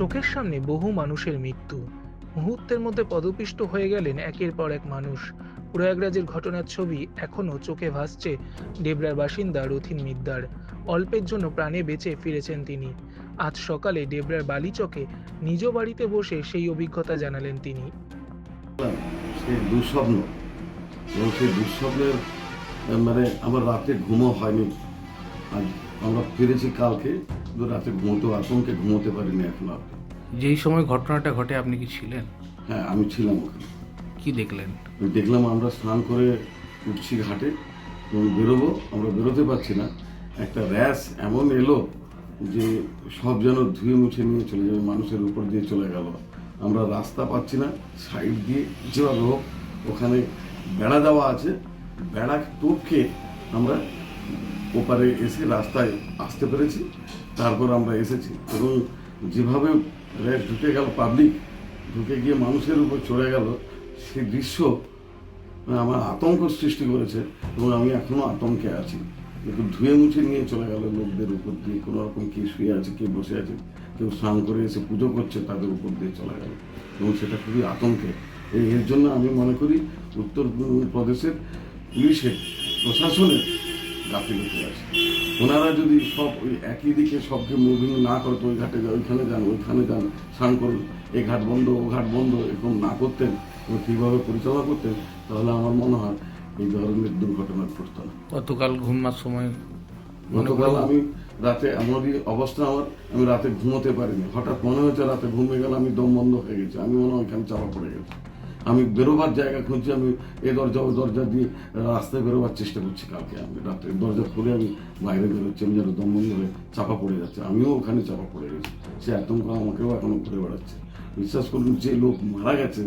চোখের সামনে বহু মানুষের মৃত্যু। মুহূর্তের মধ্যে পদপিষ্ট হয়ে গেলেন একের পর এক মানুষ। প্রয়াগরাজের ঘটনার ছবি এখনও চোখে ভাসছে ডেবরার বাসিন্দা রথিন মিদ্দার। অল্পের জন্য প্রাণে বেঁচে ফিরেছেন তিনি। আজ সকালে ডেবরার বালিচকে নিজ বাড়িতে বসে সেই অভিজ্ঞতা জানালেন তিনি। দুঃস্বপ্ন। এবং সেই দুঃস্বপ্নের মানে আমার রাতে ঘুমও হয়নি। আমরা ফিরেছি কালকে। রাতে ঘুমোতে আতঙ্কে ঘুমোতে পারিনি এখন আর। যেই সময় ঘটনাটা ঘটে আপনি কি ছিলেন? হ্যাঁ আমি ছিলাম ওখানে। কি দেখলেন? দেখলাম আমরা স্নান করে উঠছি ঘাটে এবং বেরোবো আমরা বেরোতে পারছি না। একটা র্যাশ এমন এলো যে সব যেন ধুয়ে মুছে নিয়ে চলে যাবে মানুষের উপর দিয়ে চলে গেল। আমরা রাস্তা পাচ্ছি না সাইড দিয়ে যেভাবে হোক ওখানে বেড়া দেওয়া আছে। বেড়া টপকে আমরা ওপারে এসে রাস্তায় আসতে পেরেছি, তারপর আমরা এসেছি। এবং যেভাবে র্যাশ ঢুকে গেল পাবলিক ঢুকে গিয়ে মানুষের উপর চড়ে গেল সেই দৃশ্য মানে আমার আতঙ্ক সৃষ্টি করেছে এবং আমি এখনও আতঙ্কে আছি। একটু ধুয়ে মুছে নিয়ে চলে গেল লোকদের উপর দিয়ে, কোনো রকম কে শুয়ে আছে কে বসে আছে, কেউ স্নান করে এসে পুজো করছে, তাদের উপর দিয়ে চলে গেল। এবং সেটা খুবই আতঙ্কে। এর জন্য আমি মনে করি উত্তর প্রদেশের পুলিশের প্রশাসনের গাফিলতি আছে ওনারা যদি সব ওই একই দিকে সবকে মুভিং না করতো ওই ঘাটে ওইখানে যান ওইখানে যান স্নান করুন এই ঘাট বন্ধ ও ঘাট বন্ধ এরকম না করতেন ঠিকভাবে পরিচালনা করতেন তাহলে আমার মনে হয় এই ধরনের দুর্ঘটনা ঘটতো না গতকাল ঘুমার সময় গতকাল আমি রাতে এমনই অবস্থা আমার আমি রাতে ঘুমোতে পারিনি। হঠাৎ মনে হয়েছে রাতে ঘুমিয়ে গেলে আমি দম বন্ধ হয়ে গেছি আমি মনে হয় ওইখানে চাপা পড়ে গেছি। আমি বেরোবার জায়গা খুঁজছি আমি এ দরজা ও দরজা দিয়ে রাস্তায় বেরোবার চেষ্টা করছি কালকে আমি রাতে দরজা খুলে আমি বাইরে বেরোচ্ছি আমি যেন দম বন্ধ হয়ে চাপা পড়ে যাচ্ছে। আমিও ওখানে চাপা পড়ে গেছি। সে আতঙ্ক আমাকেও এখনও ঘুরে বেড়াচ্ছে। বিশ্বাস করুন যে লোক মারা গেছে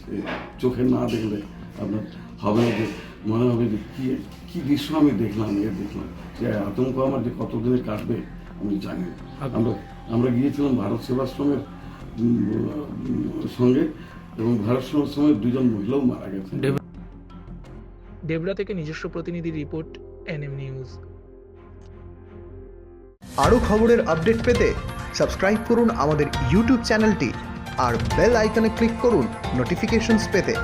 সে চোখে না দেখলে আপনার হবে না যে মনে হবে যে কি কি দৃশ্য আমি দেখলাম এ দেখলাম। সে আতঙ্ক আমার যে কতদিনে কাটবে আমি জানি না। আমরা আমরা গিয়েছিলাম ভারত সেবাশ্রমের সঙ্গে। এবং ভারত সময় দুজন মহিলাও মারা গেছে ডেব- ডেবরা থেকে নিজস্ব প্রতিনিধি রিপোর্ট এনএম নিউজ। আরও খবরের আপডেট পেতে সাবস্ক্রাইব করুন আমাদের ইউটিউব চ্যানেলটি আর বেল আইকনে ক্লিক করুন নোটিফিকেশনস পেতে।